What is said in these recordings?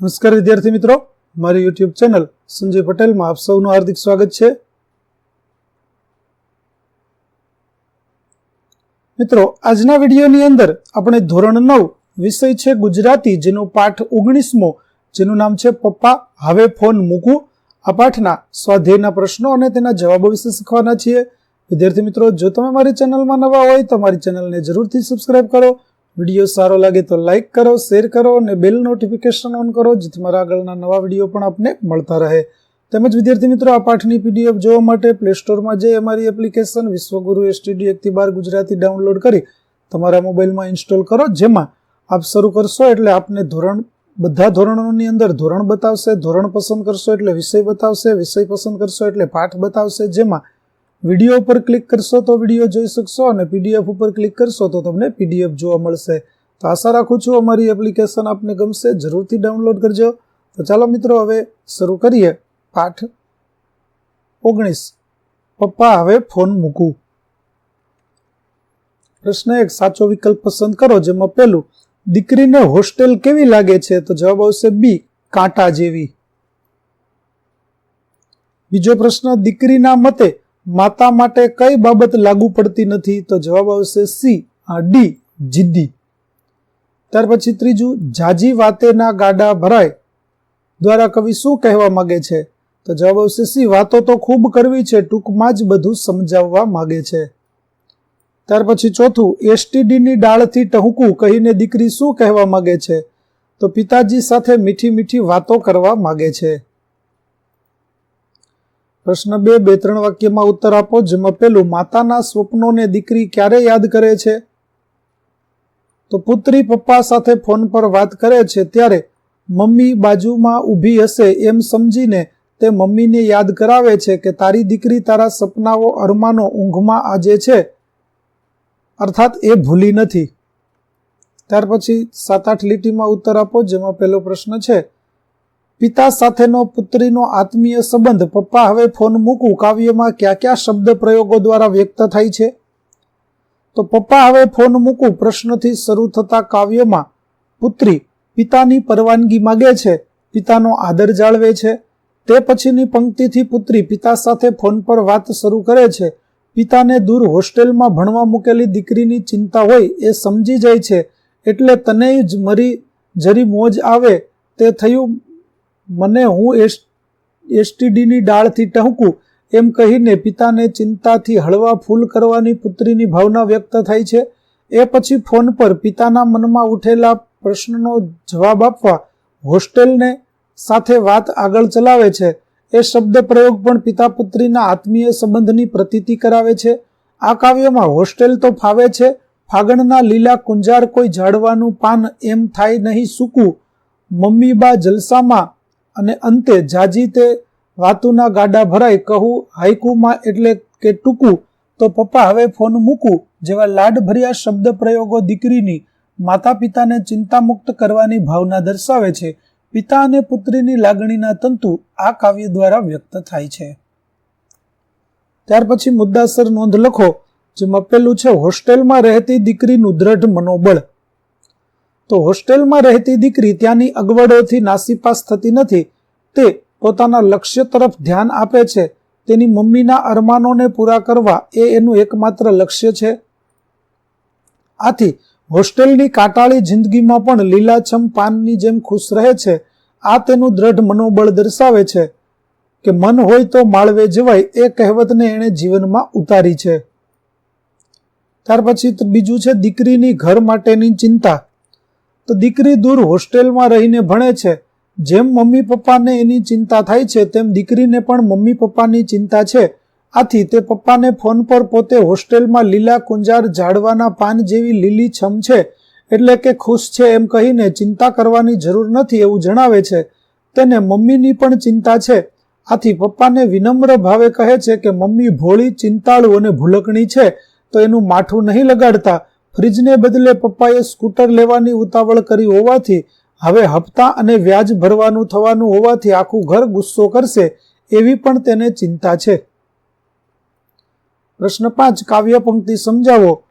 નમસ્કાર વિદ્યાર્થી મિત્રો, મારી યુટ્યુબ ચેનલ સંજય પટેલમાં આપ સૌનું હાર્દિક સ્વાગત છે. મિત્રો, આજના વિડીયોની અંદર આપણે ધોરણ નવ વિષય છે ગુજરાતી, જેનો પાઠ ઓગણીસમો, જેનું નામ છે પપ્પા હવે ફોન મૂકું. આ પાઠના સ્વાધ્યાયના પ્રશ્નો અને તેના જવાબો વિશે શીખવાના છીએ. વિદ્યાર્થી મિત્રો, જો તમે મારી ચેનલમાં નવા હોય તો મારી ચેનલને જરૂરથી સબસ્ક્રાઇબ કરો. વીડિયો સારો લાગે તો લાઇક કરો શેર કરો અને બેલ નોટિફિકેશન ઓન કરો, જેથી મારા આગળના નવા વીડિયો પણ આપને મળતા રહે. તેમજ વિદ્યાર્થી મિત્રો, આ પાઠની પીડીએફ જોવા માટે પ્લે સ્ટોરમાં જઈ અમારી એપ્લિકેશન વિશ્વગુરુ એસટીડી એકથી બાર ગુજરાતી ડાઉનલોડ કરી તમારા મોબાઈલમાં ઇન્સ્ટોલ કરો, જેમાં આપ શરૂ કરશો એટલે આપને ધોરણ, બધા ધોરણોની અંદર ધોરણ બતાવશે, ધોરણ પસંદ કરશો એટલે વિષય બતાવશે, વિષય પસંદ કરશો એટલે પાઠ બતાવશે, જેમાં વીડિયો ઉપર ક્લિક કરશો તો વીડિયો જોઈ શકશો અને પીડીએફ ઉપર ક્લિક કરશો તો તમને પીડીએફ જોવા મળશે. તો આશા રાખું છું અમારી એપ્લિકેશન આપને ગમશે, જરૂરથી ડાઉનલોડ કરજો. તો ચાલો મિત્રો, હવે શરૂ કરીએ. પાઠ ઓગણીસ. પપ્પા, હવે ફોન મૂકું. પ્રશ્ન એક, સાચો વિકલ્પ પસંદ કરો, જેમાં પહેલું, દીકરીને હોસ્ટેલ કેવી લાગે છે? તો જવાબ આવશે બી, કાંટા જેવી. બીજો પ્રશ્ન, દીકરીના મતે માતા માટે કઈ બાબત લાગુ પડતી નથી? તો જવાબ આવશે સી ડી જિદ્દી. ત્યાર પછી ત્રીજું, જાજી વાતેના ગાડા ભરાય. દ્વારા કવિ શું કહેવા માંગે છે? તો જવાબ આવશે સી વાતો તો ખૂબ કરવી છે, ટૂંકમાં જ બધું સમજાવવા માંગે છે. ત્યાર પછી ચોથું એસટીડીની ડાળથી ટહુકું કહીને દીકરી શું કહેવા માંગે છે? તો પિતાજી સાથે મીઠી મીઠી વાતો કરવા માંગે છે. પ્રશ્ન બે બે, ત્રણ વાક્યમાં ઉત્તર આપો, જેમાં પેલું માતાના સ્વપ્નોને દીકરી ક્યારે યાદ કરે છે? તો પુત્રી પપ્પા સાથે ફોન પર વાત કરે છે ત્યારે, મમ્મી બાજુમાં ઊભી હશે એમ સમજીને તે મમ્મીને યાદ કરાવે છે કે તારી દીકરી તારા સપનાઓ અરમાનો ઊંઘમાં આજે છે. અર્થાત એ ભૂલી નથી. ત્યાર પછી સાત, આઠ લીટીમાં ઉત્તર આપો, જેમાં પહેલો પ્રશ્ન છે પિતા સાથેનો પુત્રીનો આત્મીય સંબંધ પપ્પા હવે ફોન મૂકું, કાવ્યમાં કયા કયા શબ્દ પ્રયોગો દ્વારા વ્યક્ત થાય છે? તો પપ્પા હવે ફોન મૂકું, પ્રશ્નથી શરૂ થતા કાવ્યમાં, પુત્રી પિતાની પરવાનગી માગે છે, પિતાનો આદર જાળવે છે. તે પછીની પંક્તિથી પુત્રી પિતા સાથે ફોન પર વાત શરૂ કરે છે. પિતાને દૂર હોસ્ટેલમાં ભણવા મૂકેલી દીકરીની ચિંતા હોય એ સમજી જાય છે. એટલે તને જ મરી, જરી મોજ આવે, તે થયું મને હું એસ, એસટીડીની ડાળથી ટહુકું, એમ કહીને પિતાને ચિંતાથી હળવા ફૂલ કરવાની પુત્રીની ભાવના વ્યક્ત થાય છે. એ પછી ફોન પર પિતાના મનમાં ઉઠેલા પ્રશ્નનો જવાબ આપવા હોસ્ટેલને સાથે વાત આગળ ચલાવે છે. એ શબ્દ પ્રયોગ પણ પિતા પુત્રીના આત્મીય સંબંધની પ્રતીતિ કરાવે છે. આ કાવ્યમાં હોસ્ટેલ તો ફાવે છે, ફાગણના લીલા કુંજાર કોઈ ઝાડવાનું પાન એમ થાય નહીં સૂકું. મમ્મી બા જલસામાં અને અંતે જાજી તે વાતુના ગાડા ભરાય કહું હાઈકુમાં એટલે કે ટૂંકું, તો પપ્પા હવે ફોન મૂકું. જેવા લાડભર્યા શબ્દ પ્રયોગો દીકરીની માતા પિતાને ચિંતામુક્ત કરવાની ભાવના દર્શાવે છે. પિતા અને પુત્રીની લાગણીના તંતુ આ કાવ્ય દ્વારા વ્યક્ત થાય છે. ત્યાર પછી મુદ્દાસર નોંધ લખો, જેમાં પેલું છે, હોસ્ટેલમાં રહેતી દીકરીનું દ્રઢ મનોબળ તો હોસ્ટેલમાં રહેતી દીકરી ત્યાંની અગવડોથી નાસીપાસ થતી નથી. તે પોતાના લક્ષ્ય તરફ ધ્યાન આપે છે. તેની મમ્મીના અરમાનોને પૂરા કરવા એ એનું એકમાત્ર લક્ષ્ય છે. આથી હોસ્ટેલની કાટાળી જિંદગીમાં પણ લીલાછમ પાનની જેમ ખુશ રહે છે. આ તેનું દ્રઢ મનોબળ દર્શાવે છે કે મન હોય તો માળવે જવાય એ કહેવતને એણે જીવનમાં ઉતારી છે. ત્યાર પછી બીજું છે, દીકરીની ઘર માટેની ચિંતા. તો દીકરી દૂર હોસ્ટેલમાં રહીને ભણે છે. જેમ મમ્મી પપ્પાને એની ચિંતા થાય છે, તેમ દીકરીને પણ મમ્મી પપ્પાની ચિંતા છે. આથી તે પપ્પાને ફોન પર પોતે હોસ્ટેલમાં લીલા કુંજાર ઝાડવાના પાન જેવી લીલી છમ છે. એટલે કે ખુશ છે એમ કહીને ચિંતા કરવાની જરૂર નથી એવું જણાવે છે. તેને મમ્મીની પણ ચિંતા છે. આથી પપ્પાને વિનમ્ર ભાવે કહે છે કે, મમ્મી ભોળી, ચિંતાળુ અને ભૂલકણી છે, તો એનું માઠું નહીં લગાડતા. ફ્રીજને બદલે પપ્પાએ સ્કૂટર લેવાની ઉતાવળ કરી હોવાથી હવે હપ્તા અને વ્યાજ ભરવાનું થવાનું હોવાથી આખું ઘર ગુસ્સો કરશે એવી પણ તેને ચિંતા છે. પ્રશ્ન પાંચ, કાવ્ય પંક્તિ સમજાવો.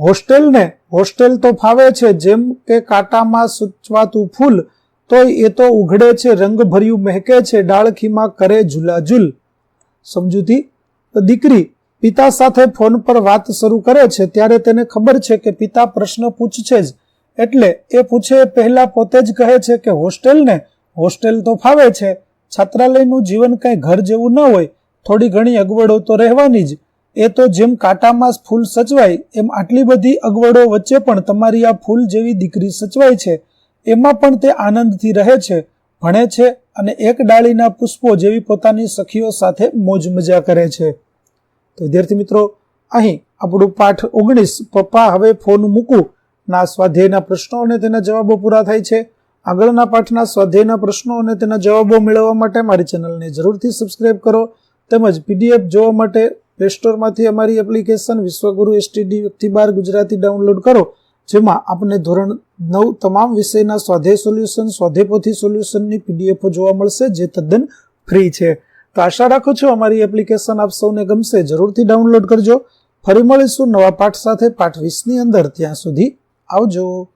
હોસ્ટેલને, હોસ્ટેલ તો ફાવે છે, જેમ કે કાંટામાં સૂચવાતું ફૂલ, તોય એ તો ઉઘડે છે, રંગભર્યું મહેકે છે, ડાળખીમાં કરે ઝુલાઝુલ. સમજૂતી? તો દીકરી પિતા સાથે ફોન પર વાત શરૂ કરે છે ત્યારે તેને ખબર છે કે પિતા પ્રશ્ન પૂછશે જ. એટલે એ પૂછે, પહેલા પોતે જ કહે છે કે હોસ્ટેલ ને હોસ્ટેલ તો ફાવે છે. છાત્રાલયનું જીવન કંઈ ઘર જેવું ન હોય. થોડી ઘણી અગવડો તો રહેવાની જ. એ તો જેમ કાંટામાં ફૂલ સચવાય, એમ આટલી બધી અગવડો વચ્ચે પણ તમારી આ ફૂલ જેવી દીકરી સચવાય છે. એમાં પણ તે આનંદથી રહે છે, ભણે છે અને એક ડાળીના પુષ્પો જેવી પોતાની સખીઓ સાથે મોજ મજા કરે છે. તો વિદ્યાર્થી મિત્રો, અહીં આપણું પાઠ ઓગણીસ, પપ્પા હવે ફોન મૂકું. ના સ્વાધ્યાયના પ્રશ્નો અને તેના જવાબો પૂરા થાય છે. આગળના પાઠના સ્વાધ્યાયના પ્રશ્નો અને તેના જવાબો મેળવવા માટે મારી ચેનલને જરૂરથી સબસ્ક્રાઇબ કરો. તેમજ પીડીએફ જોવા માટે પ્લે સ્ટોરમાંથી અમારી એપ્લિકેશન વિશ્વગુરુ એસટીડી વ્યક્તિ બાર ગુજરાતી ડાઉનલોડ કરો, જેમાં આપને ધોરણ નવ તમામ વિષયના સ્વાધ્યાય સોલ્યુશન સ્વાધ્યાયપોથી સોલ્યુશનની પીડીએફો જોવા મળશે, જે તદ્દન ફ્રી છે. તો આશા રાખું છું અમારી એપ્લિકેશન આપ સૌને ગમશે. જરૂરથી ડાઉનલોડ કરજો. ફરી મળીશું નવા પાઠ સાથે. પાઠ વીસની અંદર ત્યાં સુધી આવજો.